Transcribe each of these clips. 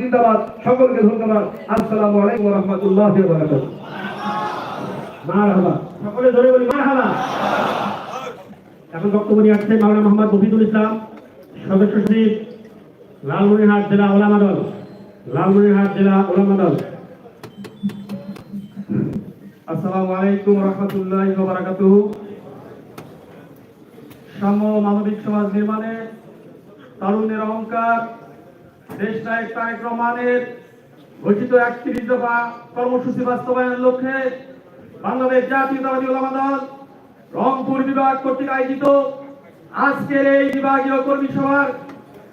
জিন্দাবাদ। সকলকে ধন্যবাদ। আসসালামু আলাইকুম রাহমাতুল্লাহি এখন বক্তব্য নিয়ে মাওলানা মোহাম্মদ ইসলাম, সদস্য সচিব, লালমনিরহাট জেলা লালমনিরহাট জেলা আসসালামু আলাইকুম সাম্য মানবিক সমাজ নির্মাণে তরুণের অহংকার দেশ ঘোষিত একত্রিশ দফা কর্মসূচি বাস্তবায়নের লক্ষ্যে বাংলাদেশ জাতীয়তাবাদী ওলামা দল রংপুর বিভাগ কর্তৃক আয়োজিত আজকের এই বিভাগীয় কর্মী সভার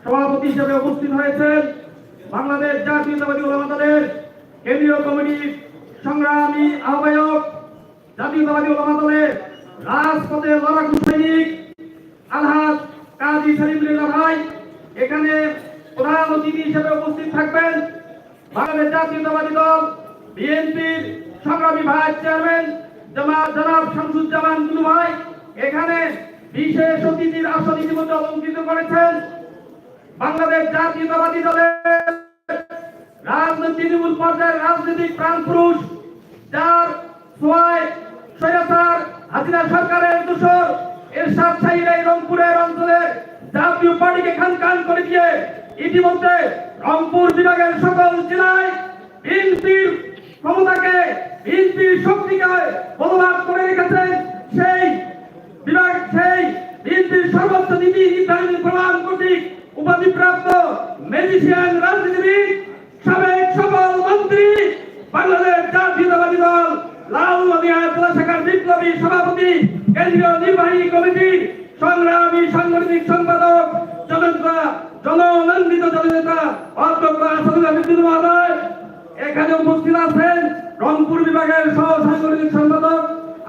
সভাপতি হিসেবে উপস্থিত হয়েছেন বাংলাদেশ জাতীয়তাবাদী ওলামা দলের কেন্দ্রীয় কমিটির সংগ্রামী আহ্বায়ক জাতীয়তাবাদী ওলামা দলের রাজপথের লড়াকু সৈনিক আলহাজ কাজী ভাই। এখানে প্রধান অতিথি হিসেবে উপস্থিত থাকবেন বাংলাদেশ জাতীয়তাবাদী দল, বিএনপির সংগ্রামী ভাইস চেয়ারম্যান জামা- জনাব শামসুজ্জামান দুলু ভাই। এখানে বিশেষ অতিথির আসন ইতিমধ্যে অলঙ্কৃত করেছেন বাংলাদেশ জাতীয়তাবাদী দলের রাজনৈতিক তৃণমূল পর্যায়ের রাজনৈতিক প্রাণ পুরুষ, যার সোয়ায় সৈয়দার হাসিনা সরকারের দোষর শাহীর এই রংপুরের অঞ্চলে জাতীয় পার্টিকে খান খান করে দিয়ে ইতিমধ্যে রংপুর বিভাগের সকল জেলায় বিএনপির ক্ষমতাকে, বিএনপির শক্তিকে বলবাদ করে রেখেছেন সেই বিভাগ, সেই বিএনপির সর্বোচ্চ নীতি নির্ধারণ প্রমাণ কর্তৃক উপাধিপ্রাপ্ত ম্যাজিশিয়ান রাজনীতিবিদ, সাবেক সকল মন্ত্রী, বাংলাদেশ জাতীয়তাবাদী দল, লাল নদিয়া জেলা শাখার বিপ্লবী সভাপতি, কেন্দ্রীয় নির্বাহী কমিটির সংগ্রামী সাংগঠনিক সম্পাদক জনতা জননন্দিত জননেতা অধ্যক্ষ বিদ্যুৎ মহোদয়, এখানে উপস্থিত আছেন রংপুর বিভাগের সহ সাংগঠনিক সম্পাদক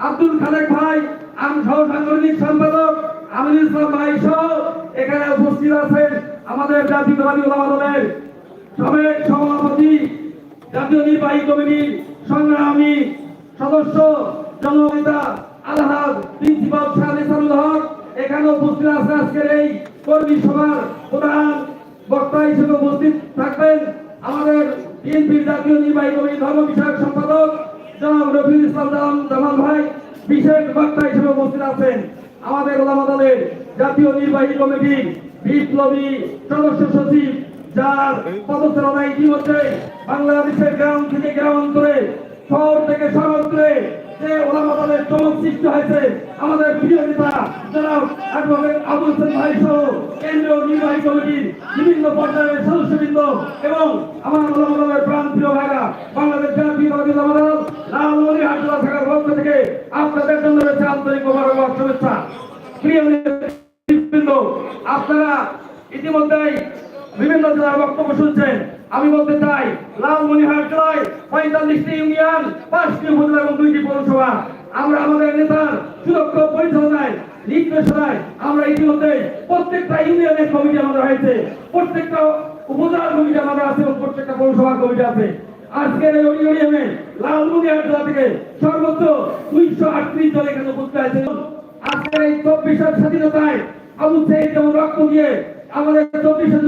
আব্দুল খালেক ভাই, আম সহ সাংগঠনিক সম্পাদক আমিনুল ইসলাম ভাই সহ এখানে উপস্থিত আছেন আমাদের জাতীয়তাবাদী ওলামা দলের সাবেক সভাপতি, জাতীয় নির্বাহী কমিটির সংগ্রামী সদস্য, জননেতা আলহাজ প্রিন্সিপাল ইসানুল হক। এখানে উপস্থিত আছে আজকের এই কর্মী সভার প্রধান বক্তা হিসেবে উপস্থিত থাকবেন আমাদের বিএনপির জাতীয় নির্বাহী কমিটির ধর্ম বিষয়ক সম্পাদক জনাব রফিউল ইসলাম জামাল ভাই, বিশেষ বক্তা হিসেবে উপস্থিত আছেন। আমাদের ওলামা জাতীয় নির্বাহী কমিটির বিপ্লবী সদস্য সচিব, যার পদচারণা ইতিমধ্যে বাংলাদেশের গ্রাম থেকে গ্রামান্তরে, শহর থেকে সর্বত্রে যে ওলামা দলের চমক সৃষ্টি হয়েছে, আমাদের প্রিয় নেতা জনাব অ্যাডভোকেট আবুল হোসেন ভাই সহ কেন্দ্রীয় নির্বাহী কমিটির বিভিন্ন পর্যায়ের এবং আমার ওলামা প্রাণ প্রিয় ভাইরা, বাংলাদেশ জাতীয়তাবাদী দল লালমনি হাটলা আপনাদের জন্য আপনারা ইতিমধ্যেই বিভিন্ন জেলার বক্তব্য শুনছেন। আমি বলতে চাই লালমনিহাট জেলায় পঁয়তাল্লিশটি ইউনিয়ন, পাঁচটি উপজেলা এবং দুইটি পৌরসভা। আমরা আমাদের নেতার সুরক্ষ পরিচালনায় নির্দেশনায় আমরা ইতিমধ্যে প্রত্যেকটা ইউনিয়নের কমিটি আমাদের হয়েছে। প্রত্যেকটা উপজেলার কমিটি আমাদের আছে এবং প্রত্যেকটা পৌরসভার কমিটি আছে। আজকের এই ইউনিয়নে লালমনিহাট জেলা থেকে সর্বোচ্চ দুইশো আটত্রিশ জন এখানে উপস্থিত আছে আজকের এই চব্বিশের স্বাধীনতায় আবু সাইদ যেমন রক্ত দিয়ে আমাদের চব্বিশের